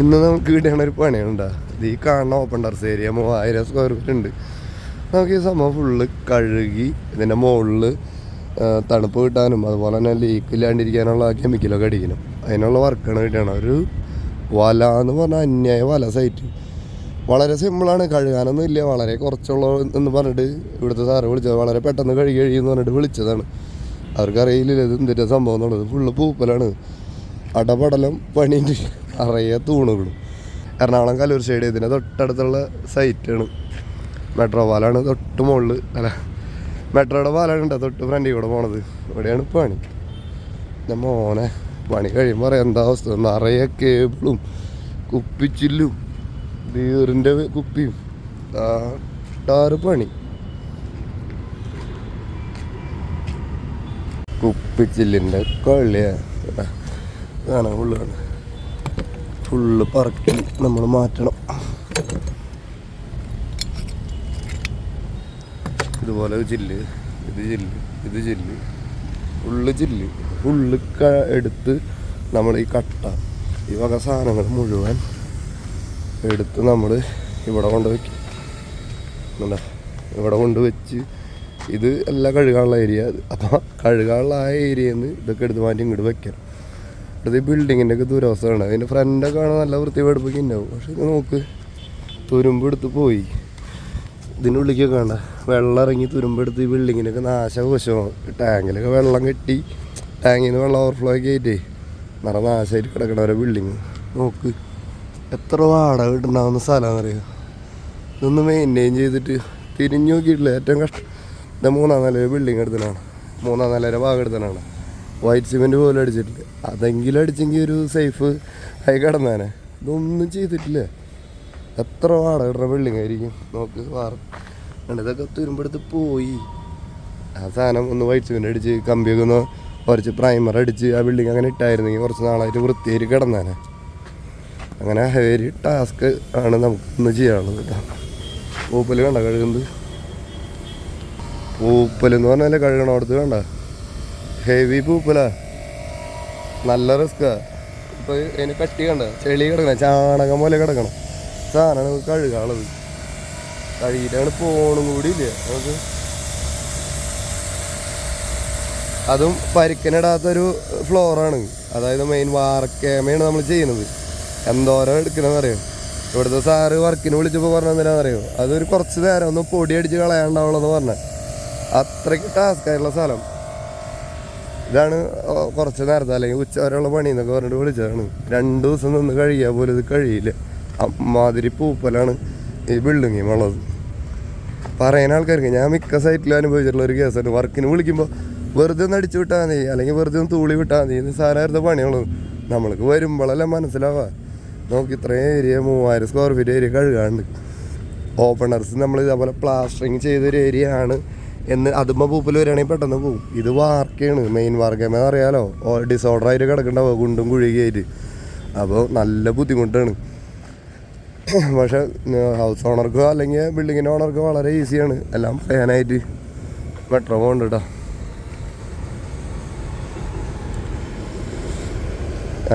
ഇന്ന് നമുക്ക് കിട്ടിയാണ് ഒരു പണിയുണ്ടാ. ഇത് ഈ കാണുന്ന ഓപ്പൺ ടെറസ് ഏരിയ മൂവായിരം സ്ക്വയർ ഫീറ്റ് ഉണ്ട്. നമുക്ക് ഈ സംഭവം ഫുള്ള് കഴുകി ഇതിന്റെ മുകളിൽ തണുപ്പ് കിട്ടാനും അതുപോലെ തന്നെ ലീക്ക് ഇല്ലാണ്ടിരിക്കാനുള്ള കെമിക്കലൊക്കെ അടിക്കണം. അതിനുള്ള വർക്കാണ് കിട്ടണം ഒരു വല എന്ന് പറഞ്ഞാൽ അന്യായ വല സൈറ്റ് വളരെ സിമ്പിളാണ് കഴുകാനൊന്നും ഇല്ല. വളരെ കുറച്ചുള്ള എന്ന് പറഞ്ഞിട്ട് ഇവിടുത്തെ സാറ് വിളിച്ചത് വളരെ പെട്ടെന്ന് കഴുകി കഴിയുമെന്ന് പറഞ്ഞിട്ട് വിളിച്ചതാണ്. അവർക്കറിയില്ല ഇത് എന്തിന്റെ സംഭവം എന്നുള്ളത്. ഫുള്ള് പൂപ്പലാണ്. അടപടലം പണിയുണ്ട്. അറിയ തൂണുകളും. എറണാകുളം കല്ലൂർ സൈഡ് ഇതിന്റെ തൊട്ടടുത്തുള്ള സൈറ്റാണ് മെട്രോ പാലാണ് തൊട്ട് മുകളിൽ അല്ല മെട്രോയുടെ പാലാണ് ഉണ്ട് തൊട്ട് ഫ്രണ്ടിൽ കൂടെ പോണത്. ഇവിടെയാണ് പണി. ഞാൻ മോനെ പണി കഴിയുമ്പോൾ പറയാം എന്താ അവസ്ഥ. നിറയെ കേബിളും കുപ്പിച്ചില്ലും ബീറിന്റെ കുപ്പിയും. ടാറ് പണി. കുപ്പിച്ചില്ലിന്റെ കള്ളിയാണ് കാണാൻ ഉള്ളതാണ് ഫുള്ള് പറക്കി നമ്മൾ മാറ്റണം. ഇതുപോലെ ചില്ല് ഇത് ചില്ല് ഇത് ചില്ല് ഫുള്ള് ചില്ല് ഫുള്ള് ക എടുത്ത് നമ്മൾ ഈ കട്ട ഈ വക സാധനങ്ങൾ മുഴുവൻ എടുത്ത് നമ്മൾ ഇവിടെ കൊണ്ട് വെക്കും. എന്താ ഇവിടെ കൊണ്ട് വെച്ച് ഇത് എല്ലാം കഴുകാനുള്ള ഏരിയ അപ്പോൾ കഴുകാനുള്ള ആ ഏരിയയിൽ നിന്ന് ഇതൊക്കെ എടുത്ത് മാറ്റി ഇങ്ങോട്ട് വെക്കണം. ഇത് ബിൽഡിങ്ങിന്റെ ഒക്കെ ദുരവസ്ഥയാണ്. അതിന്റെ ഫ്രണ്ടൊക്കെ കാണാൻ നല്ല വൃത്തിപ്പെടുപ്പൊക്കെ ഉണ്ടാവും പക്ഷെ ഇത് നോക്ക് തുരുമ്പ് എടുത്ത് പോയി. ഇതിനുള്ളിലേക്ക് കാണണ്ട വെള്ളം ഇറങ്ങി തുരുമ്പെടുത്ത് ഈ ബിൽഡിങ്ങിനൊക്കെ നാശകോശമാണ്. ടാങ്കിലൊക്കെ വെള്ളം കെട്ടി ടാങ്കിൽ നിന്ന് വെള്ളം ഓവർഫ്ലോ ഒക്കെ ആയിട്ടേ നിറ നാശമായിട്ട് കിടക്കണ ഓരോ ബിൽഡിങ് നോക്ക് എത്ര വാടക സ്ഥലമാണെന്ന് അറിയാം? ഇതൊന്ന് മെയിന്റെയിൻ ചെയ്തിട്ട് തിരിഞ്ഞു നോക്കിയിട്ടില്ല. ഏറ്റവും കഷ്ടം. ഇത് മൂന്നാം നില ബിൽഡിങ് എടുത്തനാണ് മൂന്നാം നിലയുടെ ഭാഗം എടുത്തനാണ് വൈറ്റ് സിമെന്റ് പോലും അടിച്ചിട്ടില്ല. അതെങ്കിലും അടിച്ചെങ്കിൽ ഒരു സേഫ് ആയി കിടന്നാനെ. ഇതൊന്നും ചെയ്തിട്ടില്ല. എത്ര വാട ഇടുന്ന ബിൽഡിംഗ് ആയിരിക്കും നോക്ക് കണ്ടോ, ഇതൊക്കെ തുരുമ്പെടുത്ത് പോയി. ആ സാധനം ഒന്ന് വൈറ്റ് സിമെന്റ് അടിച്ച് കമ്പിയൊക്കെ ഒന്ന് കുറച്ച് പ്രൈമർ അടിച്ച് ആ ബിൽഡിംഗ് അങ്ങനെ ഇട്ടായിരുന്നെങ്കിൽ കുറച്ച് നാളായിട്ട് വൃത്തിയായിട്ട് കിടന്നാനെ. അങ്ങനെ ഹെവേരി ടാസ്ക് ആണ് നമുക്ക് ഇന്ന് ചെയ്യാനുള്ളത് കേട്ടോ. പൂപ്പൽ കണ്ട കഴുകുന്നത്? പൂപ്പൽ എന്ന് പറഞ്ഞാൽ കഴുകണം അവിടുത്തെ വേണ്ട ഹെവി പൂപ്പലാ. നല്ല റിസ്ക്കാ. ഇപ്പൊ അതിന് കട്ടി കണ്ട? ചെളി കിടക്കണം ചാണകം പോലെ കിടക്കണം. സാധനം നമുക്ക് കഴുകാനുള്ളത്. കഴുകിയിട്ടാണ് പോണും കൂടി ഇല്ല? നമുക്ക് അതും പരിക്കനിടാത്തൊരു ഫ്ലോറാണ്. അതായത് മെയിൻ വാർക്കേമയാണ് നമ്മൾ ചെയ്യുന്നത്. എന്തോരം എടുക്കുന്ന അറിയോ? ഇവിടുത്തെ സാറ് വർക്കിന് വിളിച്ചപ്പോൾ പറഞ്ഞെന്തിനാണെന്നറിയോ അതൊരു കുറച്ച് നേരം ഒന്ന് പൊടി അടിച്ച് കളയാണ്ടാവുള്ളതെന്ന് പറഞ്ഞ. അത്രയ്ക്ക് ടാസ്ക് ആയിട്ടുള്ള സ്ഥലം. ഇതാണ് കുറച്ച് നേരത്തെ അല്ലെങ്കിൽ ഉച്ച വരെയുള്ള പണി എന്നൊക്കെ പറഞ്ഞിട്ട് വിളിച്ചതാണ്. രണ്ട് ദിവസം നിന്ന് കഴിയാൽ പോലും ഇത് കഴിയില്ല. അമ്മാതിരി പൂപ്പലാണ് ഈ ബിൽഡിങ്ങിൽ ഉള്ളത്. പറയുന്ന ആൾക്കാർക്ക് ഞാൻ മിക്ക സൈറ്റിലും അനുഭവിച്ചിട്ടുള്ള ഒരു കേസാണ് വർക്കിന് വിളിക്കുമ്പോൾ വെറുതെ ഒന്ന് അടിച്ചു വിട്ടാൽ മതി അല്ലെങ്കിൽ വെറുതെ ഒന്ന് തൂളി വിട്ടാൽ മതി ഇത് സാധാരണ പണിയുള്ളൂ നമ്മൾക്ക് വരുമ്പോഴല്ലേ മനസ്സിലാവുക. നമുക്ക് ഇത്രയും ഏരിയ മൂവായിരം സ്ക്വയർ ഫീറ്റ് ഏരിയ കഴുകാണ്ട് ഓപ്പണേഴ്സ് നമ്മൾ ഇതേപോലെ പ്ലാസ്റ്ററിങ് ചെയ്തൊരു ഏരിയ ആണ്. എന്ന് അതുമ്പ പൂപ്പൽ വരികയാണെങ്കിൽ പെട്ടെന്ന് പോവും. ഇത് വാർക്കയാണ് മെയിൻ വാർക്കമെന്ന് അറിയാലോ ഡിസോർഡർ ആയിട്ട് കിടക്കണ്ടാവും? കുണ്ടും കുഴികയായിട്ട് അപ്പോൾ നല്ല ബുദ്ധിമുട്ടാണ്. പക്ഷെ ഹൗസ് ഓണർക്കോ അല്ലെങ്കിൽ ബിൽഡിങ്ങിന്റെ ഓണർക്കോ വളരെ ഈസിയാണ് എല്ലാം പറയാനായിട്ട് മെട്രോ പോകുന്നുണ്ട് കേട്ടോ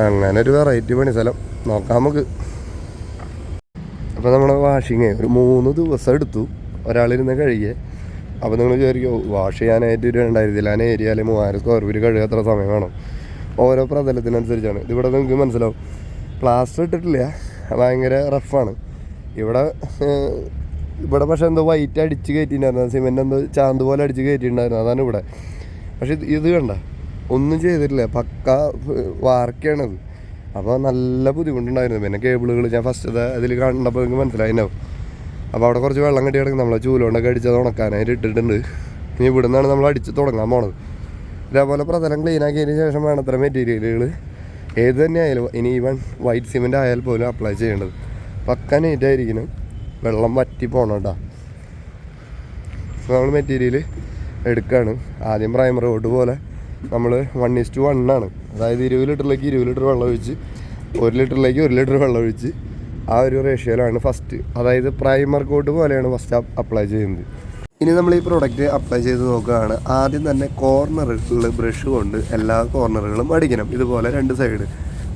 അങ്ങനെ ഒരു വെറൈറ്റി പണി സ്ഥലം നോക്കാം നമുക്ക്. അപ്പോൾ നമ്മുടെ വാഷിങ് ഒരു മൂന്ന് ദിവസം എടുത്തു. ഒരാളിരുന്ന് കഴുകിയേ. അപ്പോൾ നിങ്ങൾ വിചാരിക്കും വാഷ് ചെയ്യാനായിട്ട് ഒരു രണ്ടായിരത്തിലാണ് ഏരിയ അല്ലെങ്കിൽ മൂവായിരം സ്ക്വയർ ഫീറ്റ് കഴുകാൻ സമയം വേണം? ഓരോ പ്രതലത്തിനനുസരിച്ചാണ്. ഇതിവിടെ നിങ്ങൾക്ക് മനസ്സിലാവും. പ്ലാസ്റ്റർ ഇട്ടിട്ടില്ല. ഭയങ്കര റഫാണ് ഇവിടെ ഇവിടെ പക്ഷെ എന്തോ വൈറ്റ് അടിച്ച് കയറ്റിയിട്ടുണ്ടായിരുന്നു. സിമെന്റ് എന്തോ ചാന്ത് പോലെ അടിച്ച് കയറ്റിയിട്ടുണ്ടായിരുന്നു. അതാണ് ഇവിടെ. പക്ഷെ ഇത് കണ്ട ഒന്നും ചെയ്തിട്ടില്ല. പക്ക വാർക്കയാണത്. അപ്പോൾ നല്ല ബുദ്ധിമുട്ടുണ്ടായിരുന്നു. പിന്നെ കേബിളുകൾ ഞാൻ ഫസ്റ്റ് അതിൽ കണ്ടപ്പോൾ നിങ്ങൾക്ക് മനസ്സിലായിട്ടുണ്ടാവും അപ്പോൾ അവിടെ കുറച്ച് വെള്ളം കെട്ടി കിടക്കും നമ്മളെ ചൂലുകൊണ്ടൊക്കെ അടിച്ചത് ഉണക്കാനായിട്ട് ഇട്ടിട്ടുണ്ട്. ഇനി ഇവിടെ നിന്നാണ് നമ്മൾ അടിച്ച് തുടങ്ങാൻ പോണത്. ഇതേപോലെ പ്രതലം ക്ലീൻ ആക്കിയതിന് ശേഷം വേണം അത്ര മെറ്റീരിയലുകൾ ഏത് തന്നെ ആയാലും ഇനി ഈവൻ വൈറ്റ് സിമെന്റ് ആയാൽ പോലും അപ്ലൈ ചെയ്യേണ്ടത്. പക്ക നീറ്റായിരിക്കണം വെള്ളം വറ്റി പോകണം കേട്ടോ നമ്മൾ മെറ്റീരിയൽ എടുക്കുകയാണ് ആദ്യം പ്രൈമർ കോട്ട് പോലെ നമ്മൾ വൺ ഇസ് ടു വൺ ആണ്. അതായത് ഇരുപത് ലിറ്ററിലേക്ക് ഇരുപത് ലിറ്റർ വെള്ളം ഒഴിച്ച് ഒരു ലിറ്ററിലേക്ക് ഒരു ലിറ്റർ വെള്ളം ഒഴിച്ച് ആ ഒരു റേഷ്യോയിലാണ് ഫസ്റ്റ് അതായത് പ്രൈമർ കോട്ട് പോലെയാണ് ഫസ്റ്റ് അപ്ലൈ ചെയ്യുന്നത്. ഇനി നമ്മൾ ഈ പ്രോഡക്റ്റ് അപ്ലൈ ചെയ്ത് നോക്കുകയാണ്. ആദ്യം തന്നെ കോർണറുകളിൽ ബ്രഷ് കൊണ്ട് എല്ലാ കോർണറുകളും അടിക്കണം. ഇതുപോലെ രണ്ട് സൈഡ്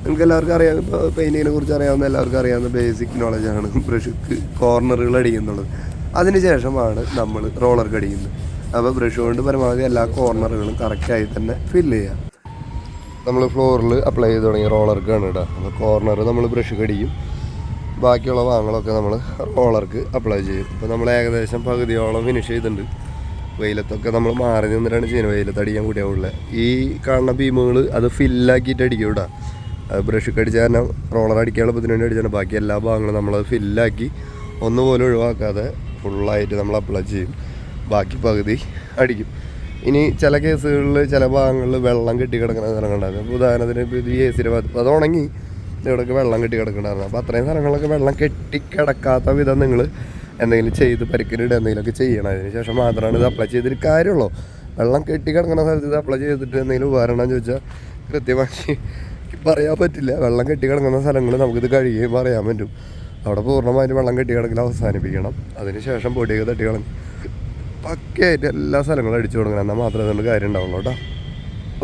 നിങ്ങൾക്ക് എല്ലാവർക്കും അറിയാം ഇപ്പോൾ പെയിന്റിങ്ങിനെ കുറിച്ച് അറിയാവുന്ന എല്ലാവർക്കും അറിയാവുന്ന ബേസിക് നോളജാണ് ബ്രഷ് കോർണറുകൾ അടിക്കുന്നുള്ളത്. അതിന് ശേഷമാണ് നമ്മൾ റോളർ കടിക്കുന്നത് അപ്പോൾ ബ്രഷ് കൊണ്ട് പരമാവധി എല്ലാ കോർണറുകളും കറക്റ്റായി തന്നെ ഫില്ല് ചെയ്യാം നമ്മൾ ഫ്ലോറിൽ അപ്ലൈ ചെയ്ത് തുടങ്ങി റോളർക്കാണ് ഇടുക അപ്പോൾ കോർണർ നമ്മൾ ബ്രഷ് കടിക്കും ബാക്കിയുള്ള ഭാഗങ്ങളൊക്കെ നമ്മൾ റോളർക്ക് അപ്ലൈ ചെയ്യും. അപ്പോൾ നമ്മൾ ഏകദേശം പകുതിയോളം ഫിനിഷ് ചെയ്തിട്ടുണ്ട്. വെയിലത്തൊക്കെ നമ്മൾ മാറി നിന്നിട്ടാണ് ചെയ്യുന്നത്. വെയിലത്ത് അടിക്കാൻ കൂടിയാവുള്ളത് ഈ കാണുന്ന ഭീമുകൾ അത് ഫില്ലാക്കിയിട്ട് അടിക്കും ഇവിടെ അത് ബ്രഷ് അടിച്ച കാരണം റോളർ അടിക്കാനുള്ള ബുദ്ധിമുട്ട് അടിച്ചാണ്. ബാക്കി എല്ലാ ഭാഗങ്ങളും നമ്മളത് ഫില്ലാക്കി ഒന്നുപോലും ഒഴിവാക്കാതെ ഫുള്ളായിട്ട് നമ്മൾ അപ്ലൈ ചെയ്യും. ബാക്കി പകുതി അടിക്കും. ഇനി ചില കേസുകളിൽ ചില ഭാഗങ്ങളിൽ വെള്ളം കെട്ടി കിടക്കുന്ന ഉദാഹരണത്തിന് ഇപ്പോൾ ഇത് എ സിയുടെ അത് ഉണങ്ങി ഇവിടെയൊക്കെ വെള്ളം കെട്ടി കിടക്കണ്ടായിരുന്നു അപ്പോൾ അത്രയും സ്ഥലങ്ങളൊക്കെ വെള്ളം കെട്ടി കിടക്കാത്ത വിധം നിങ്ങൾ എന്തെങ്കിലും ചെയ്ത് പരിക്കലിടുക എന്തെങ്കിലുമൊക്കെ ചെയ്യണം. അതിന് ശേഷം മാത്രമാണ് ഇത് അപ്ലൈ ചെയ്തിട്ട് കാര്യമുള്ളൂ. വെള്ളം കെട്ടി കിടക്കുന്ന സ്ഥലത്ത് ഇത് അപ്ലൈ ചെയ്തിട്ട് എന്തെങ്കിലും ഉപകരണം ചോദിച്ചാൽ കൃത്യമായി പറയാൻ പറ്റില്ല. വെള്ളം കെട്ടി കിടക്കുന്ന സ്ഥലങ്ങൾ നമുക്കിത് കഴിയുകയും പറയാൻ പറ്റും. അവിടെ പൂർണമായിട്ട് വെള്ളം കെട്ടി കിടക്കൽ അവസാനിപ്പിക്കണം. അതിനുശേഷം പൊടിയൊക്കെ തട്ടി കളഞ്ഞ് പക്കയായിട്ട് എല്ലാ സ്ഥലങ്ങളും അടിച്ചു കൊടുക്കണം. എന്നാൽ മാത്രമേ അതുകൊണ്ട് കാര്യം ഉണ്ടാവുള്ളൂ കേട്ടോ.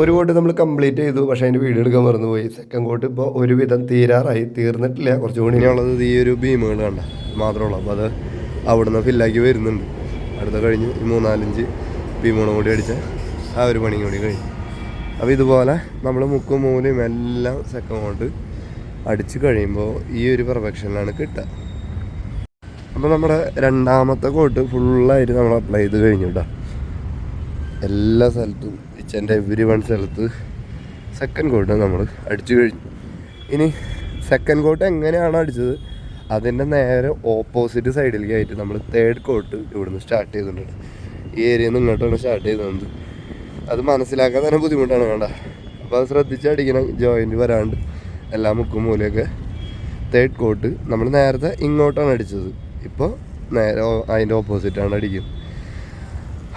ഒരു കോട്ട് നമ്മൾ കംപ്ലീറ്റ് ചെയ്തു പക്ഷേ അതിന്റെ വീഡിയോ എടുക്കാൻ മറന്നുപോയി. സെക്കൻഡ് കോട്ട് ഇപ്പോൾ ഒരുവിധം തീരാറായി തീർന്നിട്ടില്ല കുറച്ചും കൂടി ഈ ഒരു ഭീമുകൾ കണ്ട മാത്രമുള്ളൂ അപ്പോൾ അത് അവിടുന്ന് ഫില്ലാക്കി വരുന്നുണ്ട്. അടുത്ത കഴിഞ്ഞു ഈ മൂന്നാലഞ്ച് ഭീമുകളും കൂടി അടിച്ച ആ ഒരു പണി കൂടി കഴിഞ്ഞു. അപ്പോൾ ഇതുപോലെ നമ്മൾ മുക്കും മൂലയും എല്ലാം സെക്കൻഡ് കോട്ട് അടിച്ചു കഴിയുമ്പോൾ ഈ ഒരു പെർഫെക്ഷനിലാണ് കിട്ടുക. അപ്പോൾ നമ്മുടെ രണ്ടാമത്തെ കോട്ട് ഫുള്ളായിട്ട് നമ്മൾ അപ്ലൈ ചെയ്ത് കഴിഞ്ഞു കേട്ടോ എല്ലാ സ്ഥലത്തും ഇച്ചന്റെ എവരി വൺ സ്ഥലത്ത് സെക്കൻഡ് കോട്ട് നമ്മൾ അടിച്ചു കഴിഞ്ഞു. ഇനി സെക്കൻഡ് കോട്ട് എങ്ങനെയാണ് അടിച്ചത്? അതിന്റെ നേരെ ഓപ്പോസിറ്റ് സൈഡിലേക്കായിട്ട് നമ്മൾ തേർഡ് കോട്ട് ഇവിടുന്ന് സ്റ്റാർട്ട് ചെയ്തിട്ടുണ്ട്. ഈ ഏരിയയിൽ നിന്ന് ഇങ്ങോട്ടാണ് സ്റ്റാർട്ട് ചെയ്തത്. അത് മനസ്സിലാക്കാൻ തന്നെ ബുദ്ധിമുട്ടാണ് വേണ്ട അപ്പോൾ അത് ശ്രദ്ധിച്ച് അടിക്കണം ജോയിന്റ് വരാണ്ട്. എല്ലാ മുക്കും മൂലയൊക്കെ. തേർഡ് കോട്ട് നമ്മൾ നേരത്തെ ഇങ്ങോട്ടാണ് അടിച്ചത്. ഇപ്പോൾ നേരെ അതിന്റെ ഓപ്പോസിറ്റാണ് അടിക്കുന്നത്.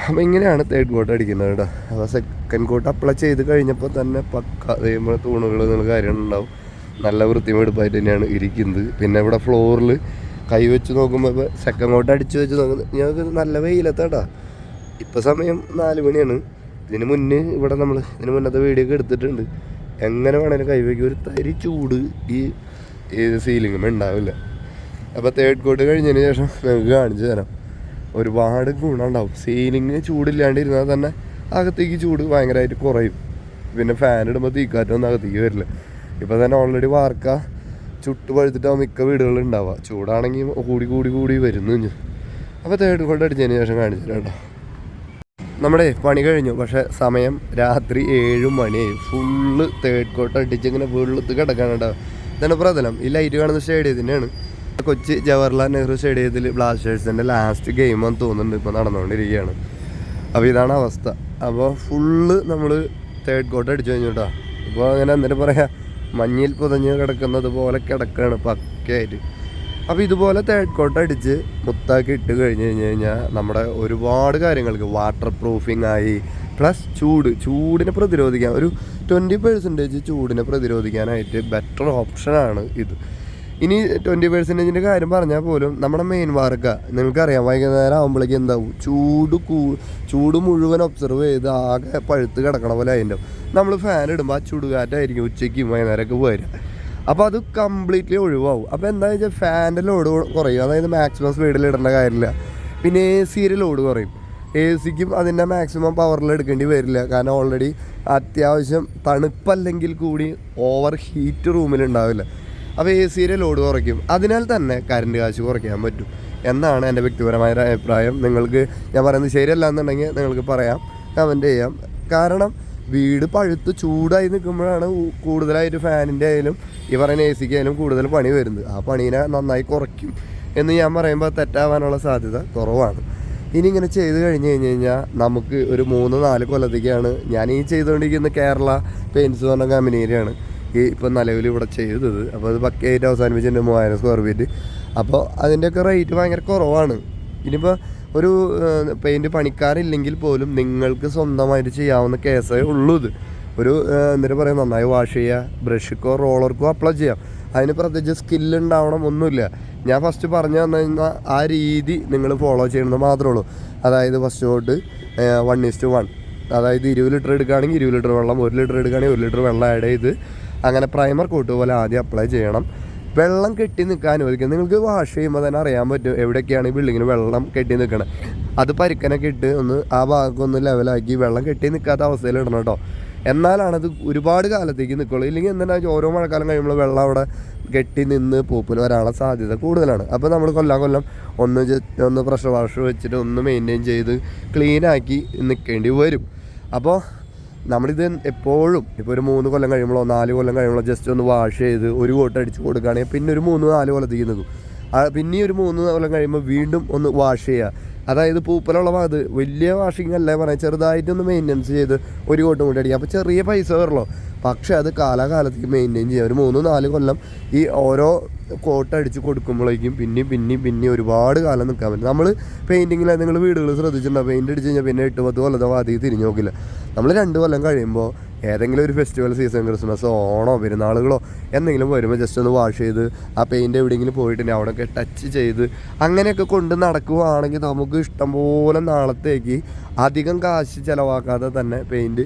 അപ്പം ഇങ്ങനെയാണ് തേർഡ് കോട്ട് അടിക്കുന്നത് കേട്ടോ. അപ്പോൾ സെക്കൻഡ് കോട്ട് അപ്ലൈ ചെയ്ത് കഴിഞ്ഞപ്പോൾ തന്നെ പക്ക അതേപോലെ തൂണുകൾ എന്നുള്ള കാര്യം ഉണ്ടാവും. നല്ല വൃത്തിയും എടുപ്പായിട്ട് തന്നെയാണ് ഇരിക്കുന്നത്. പിന്നെ ഇവിടെ ഫ്ലോറിൽ കൈ വെച്ച് നോക്കുമ്പോൾ ഇപ്പോൾ സെക്കൻഡ് കോട്ട് അടിച്ച് വെച്ച് നോക്കുന്നത് ഞങ്ങൾക്ക് നല്ല വെയിലത്താട്ടാ ഇപ്പോൾ സമയം നാല് മണിയാണ്. ഇതിന് മുന്നേ ഇവിടെ നമ്മൾ ഇതിന് മുന്നത്തെ വീഡിയോ ഒക്കെ എടുത്തിട്ടുണ്ട്. എങ്ങനെ വേണേലും കൈ വയ്ക്കുക ഒരു തരി ചൂട് ഈ സീലിങ്ങും ഉണ്ടാവില്ല. അപ്പോൾ തേർഡ് കോട്ട് കഴിഞ്ഞതിന് ശേഷം നിങ്ങൾക്ക് കാണിച്ചു തരാം. ഒരുപാട് ഗുണമുണ്ടാവും. സീലിങ് ചൂടില്ലാണ്ടിരുന്നാൽ തന്നെ അകത്തേക്ക് ചൂട് ഭയങ്കരമായിട്ട് കുറയും. പിന്നെ ഫാൻ ഇടുമ്പോൾ തീക്കാറ്റൊന്നും അകത്തേക്ക് വരില്ല. ഇപ്പോൾ തന്നെ ഓൾറെഡി വാർക്ക ചുട്ട് പഴുത്തിട്ടാവും മിക്ക വീടുകളിൽ ഉണ്ടാവുക. ചൂടാണെങ്കിൽ കൂടി കൂടി കൂടി വരുന്നു അപ്പോൾ തേർഡ് കോട്ട് അടിച്ചതിന് ശേഷം കാണിച്ചിട്ടുണ്ടോ നമ്മുടെ പണി കഴിഞ്ഞു. പക്ഷെ സമയം രാത്രി ഏഴ് മണിയായി. ഫുള്ള് തേർഡ് കോട്ട് അടിച്ച് ഇങ്ങനെ വെള്ളത്ത് കിടക്കാണ് കേട്ടോ. ഇതാണ് പ്രതലം. ഈ ലൈറ്റ് കാണുന്ന സ്റ്റേഡിയത്തിന്റെയാണ് കൊച്ചി ജവഹർലാൽ നെഹ്റു സ്റ്റേഡിയത്തിൽ ബ്ലാസ്റ്റേഴ്സിന്റെ ലാസ്റ്റ് ഗെയിമെന്ന് തോന്നുന്നുണ്ട് ഇപ്പോൾ നടന്നുകൊണ്ടിരിക്കുകയാണ്. അപ്പോൾ ഇതാണ് അവസ്ഥ. അപ്പോൾ ഫുള്ള് നമ്മൾ തേർഡ് കോട്ട് അടിച്ചു കഴിഞ്ഞു കേട്ടോ ഇപ്പോൾ അങ്ങനെ എന്നിട്ട് പറയാം? മഞ്ഞിൽ പുതഞ്ഞ് കിടക്കുന്നത് പോലെ കിടക്കുകയാണ് പക്കയായിട്ട്. അപ്പോൾ ഇതുപോലെ തേർഡ് കോട്ട് അടിച്ച് മുത്താക്കി ഇട്ട് കഴിഞ്ഞ് കഴിഞ്ഞ് കഴിഞ്ഞാൽ നമ്മുടെ ഒരുപാട് കാര്യങ്ങൾക്ക് വാട്ടർ പ്രൂഫിംഗ് ആയി. പ്ലസ് ചൂട് ചൂടിനെ പ്രതിരോധിക്കാൻ ഒരു ട്വന്റി പെർസെന്റേജ് ചൂടിനെ പ്രതിരോധിക്കാനായിട്ട് ബെറ്റർ ഓപ്ഷനാണ് ഇത്. ഇനി ട്വന്റി പെർസെന്റേജിന്റെ കാര്യം പറഞ്ഞാൽ പോലും നമ്മുടെ മെയിൻ വാർക്ക നിങ്ങൾക്കറിയാം വൈകുന്നേരം ആകുമ്പോഴേക്കും എന്താവും? ചൂട് കൂ ചൂട് മുഴുവൻ ഒബ്സർവ് ചെയ്ത് ആകെ പഴുത്ത് കിടക്കണ പോലെ അതിന്റെ നമ്മൾ ഫാൻ ഇടുമ്പോൾ ആ ചൂടുകാറ്റായിരിക്കും ഉച്ചയ്ക്കും വൈകുന്നേരമൊക്കെ വരിക അപ്പോൾ അത് കംപ്ലീറ്റ്ലി ഒഴിവാകും അപ്പോൾ എന്താ വെച്ചാൽ ഫാന്റെ ലോഡ് കുറയും. അതായത് മാക്സിമം സ്പീഡിൽ ഇടേണ്ട കാര്യമില്ല പിന്നെ എ സിയുടെ ലോഡ് കുറയും. എ സിക്കും അതിന്റെ മാക്സിമം പവറിൽ എടുക്കേണ്ടി വരില്ല. കാരണം ഓൾറെഡി അത്യാവശ്യം തണുപ്പല്ലെങ്കിൽ കൂടി ഓവർ ഹീറ്റ് റൂമിൽ ഉണ്ടാവില്ല അപ്പോൾ എ സിയിലെ ലോഡ് കുറയ്ക്കും. അതിനാൽ തന്നെ കറണ്ട് കാശ് കുറയ്ക്കാൻ പറ്റും. എന്നാണ് എന്റെ വ്യക്തിപരമായ അഭിപ്രായം. നിങ്ങൾക്ക് ഞാൻ പറയുന്നത് ശരിയല്ല എന്നുണ്ടെങ്കിൽ നിങ്ങൾക്ക് പറയാം കമന്റ് ചെയ്യാം. കാരണം വീട് പഴുത്ത് ചൂടായി നിൽക്കുമ്പോഴാണ് കൂടുതലായിട്ട് ഫാനിന്റെ ആയാലും ഈ പറയുന്ന എ സിക്ക് ആയാലും കൂടുതൽ പണി വരുന്നത്. ആ പണീനെ നന്നായി കുറയ്ക്കും എന്ന് ഞാൻ പറയുമ്പോൾ തെറ്റാവാനുള്ള സാധ്യത കുറവാണ്. ഇനി ഇങ്ങനെ ചെയ്ത് കഴിഞ്ഞ് കഴിഞ്ഞ് കഴിഞ്ഞാൽ നമുക്ക് ഒരു മൂന്ന് നാല് കൊല്ലത്തേക്കാണ് ഞാൻ ഈ ചെയ്തുകൊണ്ടിരിക്കുന്ന കേരള പെയിൻസ് പറഞ്ഞ കമ്പനിയിലാണ് ഈ ഇപ്പം നിലവിൽ ഇവിടെ ചെയ്തത്. അപ്പോൾ അത് പക്കയായിട്ട് അവസാനിപ്പിച്ചിട്ടുണ്ട് മൂവായിരം സ്ക്വയർ ഫീറ്റ് അപ്പോൾ അതിന്റെയൊക്കെ റേറ്റ് ഭയങ്കര കുറവാണ്. ഇനിയിപ്പോൾ ഒരു പെയിന്റ് പണിക്കാരില്ലെങ്കിൽ പോലും നിങ്ങൾക്ക് സ്വന്തമായിട്ട് ചെയ്യാവുന്ന കേസേ ഉള്ളൂ ഇത്. ഒരു എന്നിട്ട് പറയാം നന്നായി വാഷ് ചെയ്യുക ബ്രഷിക്കോ റോളർക്കോ അപ്ലൈ ചെയ്യാം. അതിന് പ്രത്യേകിച്ച് സ്കില്ല് ഉണ്ടാവണം ഒന്നുമില്ല. ഞാൻ ഫസ്റ്റ് പറഞ്ഞു തന്നു ആ രീതി നിങ്ങൾ ഫോളോ ചെയ്യണമെന്ന് മാത്രമേ ഉള്ളൂ. അതായത് ഫസ്റ്റ് തൊട്ട് വൺ ഇസ്റ്റ് വൺ അതായത് ഇരുപത് ലിറ്റർ എടുക്കുകയാണെങ്കിൽ ഇരുപത് ലിറ്റർ വെള്ളം ഒരു ലിറ്റർ എടുക്കുകയാണെങ്കിൽ ഒരു ലിറ്റർ വെള്ളം ആഡ് ചെയ്ത് അങ്ങനെ പ്രൈമർ കൂട്ട് പോലെ ആദ്യം അപ്ലൈ ചെയ്യണം. വെള്ളം കെട്ടി നിൽക്കാൻ അനുവദിക്കുക നിങ്ങൾക്ക് വാഷ് ചെയ്യുമ്പോൾ തന്നെ അറിയാൻ പറ്റും എവിടെയൊക്കെയാണ് ഈ ബിൽഡിങ്ങിന് വെള്ളം കെട്ടി നിൽക്കണത്. അത് പരുക്കനൊക്കെ ഇട്ട് ഒന്ന് ആ ഭാഗം ഒന്ന് ലെവലാക്കി വെള്ളം കെട്ടി നിൽക്കാത്ത അവസ്ഥയിൽ ഇടണം കേട്ടോ. എന്നാലാണ് അത് ഒരുപാട് കാലത്തേക്ക് നിൽക്കുള്ളൂ. ഇല്ലെങ്കിൽ എന്താ ഓരോ മഴക്കാലം കഴിയുമ്പോൾ വെള്ളം അവിടെ കെട്ടി നിന്ന് പൂപ്പിന് വരാനുള്ള സാധ്യത കൂടുതലാണ്. അപ്പോൾ നമ്മൾ കൊല്ലം കൊല്ലം ഒന്ന് ഒന്ന് പ്രഷർ വാഷ് വെച്ചിട്ട് ഒന്ന് മെയിന്റെയിൻ ചെയ്ത് ക്ലീനാക്കി നിൽക്കേണ്ടി വരും. അപ്പോൾ നമ്മളിത് എപ്പോഴും ഇപ്പോൾ ഒരു മൂന്ന് കൊല്ലം കഴിയുമ്പോഴോ നാല് കൊല്ലം കഴിയുമ്പോഴോ ജസ്റ്റ് ഒന്ന് വാഷ് ചെയ്ത് ഒരു കോട്ട് അടിച്ച് കൊടുക്കുകയാണെങ്കിൽ പിന്നെ ഒരു മൂന്ന് നാല് കൊല്ലത്തേക്ക് നിൽക്കും പിന്നെ ഒരു മൂന്ന് കൊല്ലം കഴിയുമ്പോൾ വീണ്ടും ഒന്ന് വാഷ് ചെയ്യുക. അതായത് പൂപ്പലുള്ള ഭാഗത്ത് വലിയ വാഷിംഗ് അല്ല പറയാം ചെറുതായിട്ടൊന്ന് മെയിന്റനൻസ് ചെയ്ത് ഒരു കോട്ടും കൂടി അടിക്കുക അപ്പോൾ ചെറിയ പൈസ വരുള്ളൂ പക്ഷേ അത് കാലാകാലത്തേക്ക് മെയിന്റെയിൻ ചെയ്യുക ഒരു മൂന്ന് നാല് കൊല്ലം ഈ ഓരോ കോട്ട് അടിച്ച് കൊടുക്കുമ്പോഴേക്കും പിന്നെയും പിന്നെയും പിന്നെയും ഒരുപാട് കാലം നിൽക്കാൻ പറ്റും. നമ്മൾ പെയിന്റിങ്ങിൽ നിങ്ങൾ വീടുകൾ ശ്രദ്ധിച്ചിട്ടുണ്ടാവും പെയിന്റ് അടിച്ച് കഴിഞ്ഞാൽ പിന്നെ എട്ട് പത്ത് കൊല്ലത്തെ വാതിൽ തിരിഞ്ഞു നോക്കില്ല. നമ്മൾ രണ്ട് കൊല്ലം കഴിയുമ്പോൾ ഏതെങ്കിലും ഒരു ഫെസ്റ്റിവൽ സീസൺ ക്രിസ്മസ് ഓണോ പെരുന്നാളുകളോ എന്തെങ്കിലും വരുമ്പോൾ ജസ്റ്റ് ഒന്ന് വാഷ് ചെയ്ത് ആ പെയിന്റ് എവിടെയെങ്കിലും പോയിട്ടുണ്ടെങ്കിൽ അവിടെയൊക്കെ ടച്ച് ചെയ്ത് അങ്ങനെയൊക്കെ കൊണ്ട് നടക്കുവാണെങ്കിൽ നമുക്ക് ഇഷ്ടംപോലെ നാളത്തേക്ക് അധികം കാശ് ചിലവാക്കാതെ തന്നെ പെയിന്റ്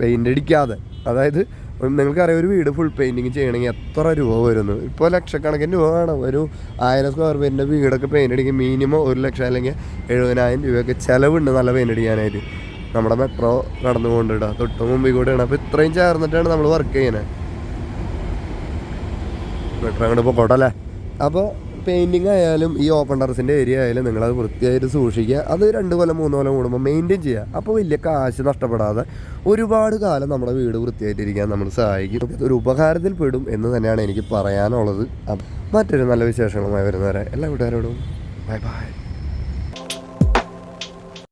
പെയിന്റ് അടിക്കാതെ അതായത് നിങ്ങൾക്കറിയാം ഒരു വീട് ഫുൾ പെയിന്റിങ് ചെയ്യണമെങ്കിൽ എത്ര രൂപ വരുന്നു? ഇപ്പോൾ ലക്ഷക്കണക്കിന് രൂപ വേണം. ഒരു ആയിരം സ്ക്വയർ ഫീറ്റിന്റെ വീടൊക്കെ പെയിന്റ് അടിക്കും മിനിമം ഒരു ലക്ഷം അല്ലെങ്കിൽ എഴുപതിനായിരം രൂപയൊക്കെ ചിലവുണ്ട് നല്ല പെയിന്റ് അടിക്കാനായിട്ട് നമ്മുടെ മെട്രോ കടന്നു കൊണ്ടിടുക തൊട്ട് മുമ്പിൽ കൂടെയാണ്. അപ്പോൾ ഇത്രയും ചേർന്നിട്ടാണ് നമ്മൾ വർക്ക് ചെയ്യുന്നത്. മെട്രോ അങ്ങോട്ട് പൊക്കോട്ടല്ലേ അപ്പോൾ പെയിന്റിങ് ആയാലും ഈ ഓപ്പൺ ടെറസിന്റെ ഏരിയ ആയാലും നിങ്ങളത് വൃത്തിയായിട്ട് സൂക്ഷിക്കുക. അത് രണ്ട് കൊല്ലം മൂന്ന് കൊല്ലം കൂടുമ്പോൾ മെയിന്റെയിൻ ചെയ്യുക. അപ്പോൾ വലിയ കാശ് നഷ്ടപ്പെടാതെ ഒരുപാട് കാലം നമ്മുടെ വീട് വൃത്തിയായിട്ടിരിക്കാൻ നമ്മൾ സഹായിക്കും. ഒരു ഉപകാരത്തിൽ പെടും എന്ന് തന്നെയാണ് എനിക്ക് പറയാനുള്ളത്. മറ്റൊരു നല്ല വിശേഷങ്ങളുമായി വരുന്നവരെ എല്ലാ കൂട്ടുകാരോടും ബൈ ബൈ